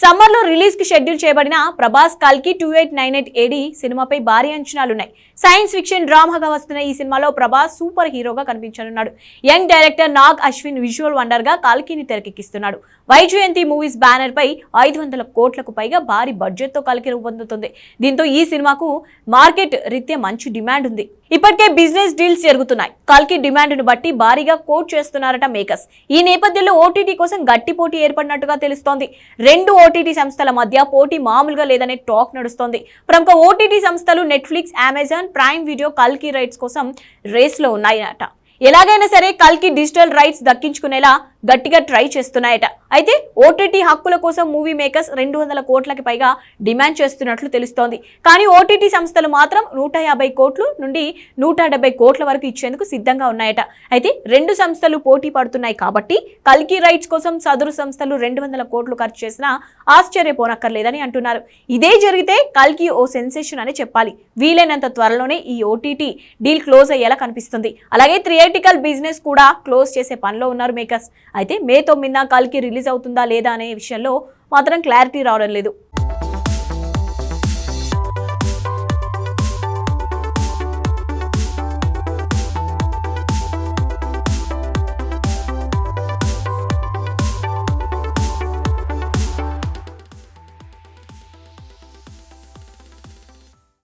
సమ్మర్లో రిలీజ్కి షెడ్యూల్ చేయబడిన ప్రభాస్ కల్కి two eight nine eight AD సినిమాపై భారీ అంచనాలున్నాయి. సైన్స్ ఫిక్షన్ డ్రామాగా వస్తున్న ఈ సినిమాలో ప్రభాస్ సూపర్ హీరోగా కనిపించనున్నాడు. Young director Nag Ashwin visual వండర్గా కల్కిని తెరకెక్కిస్తున్నాడు. వైజయంతి మూవీస్ బ్యానర్ పై ఐదు వందల కోట్లకు పైగా భారీ బడ్జెట్తో కల్కి రూపొందుతుంది. దీంతో ఈ సినిమాకు మార్కెట్ రీత్యా మంచి డిమాండ్ ఉంది. ఇప్పటికే బిజినెస్ డీల్స్ జరుగుతున్నాయి. కల్కి డిమాండ్ను బట్టి భారీగా కోట్ చేస్తున్నారట మేకర్స్. ఈ నేపథ్యంలో ఓటీటీ కోసం గట్టి పోటీ ఏర్పడినట్టుగా తెలుస్తోంది. రెండు ఓటీటీ సంస్థల మధ్య పోటీ మామూలుగా లేదనే టాక్ నడుస్తోంది. ప్రముఖ ఓటీటీ సంస్థలు నెట్ఫ్లిక్స్ అమెజాన్ ప్రైమ్ వీడియో కల్కి రైట్స్ కోసం రేస్లో ఉన్నాయట. ఎలాగైనా సరే కల్కి డిజిటల్ రైట్స్ దక్కించుకునేలా గట్టిగా ట్రై చేస్తున్నాయట. అయితే ఓటీటీ హక్కుల కోసం మూవీ మేకర్స్ రెండు వందల కోట్లకి పైగా డిమాండ్ చేస్తున్నట్లు తెలుస్తోంది. కానీ ఓటీటీ సంస్థలు మాత్రం నూట యాభై కోట్లు నుండి నూట డెబ్బై కోట్ల వరకు ఇచ్చేందుకు సిద్ధంగా ఉన్నాయట. అయితే రెండు సంస్థలు పోటీ పడుతున్నాయి కాబట్టి కల్కి రైట్స్ కోసం సదరు సంస్థలు రెండు వందల కోట్లు ఖర్చు చేసినా ఆశ్చర్యపోనక్కర్లేదని అంటున్నారు. ఇదే జరిగితే కల్కి ఓ సెన్సేషన్ అని చెప్పాలి. వీలైనంత త్వరలోనే ఈ ఓటీటీ డీల్ క్లోజ్ అయ్యేలా కనిపిస్తుంది. అలాగే థియేటికల్ బిజినెస్ కూడా క్లోజ్ చేసే పనిలో ఉన్నారు మేకర్స్. అయితే మే తొమ్మిదిన కల్కి రిలీజ్ అవుతుందా లేదా అనే విషయంలో మాత్రం క్లారిటీ రావడం లేదు.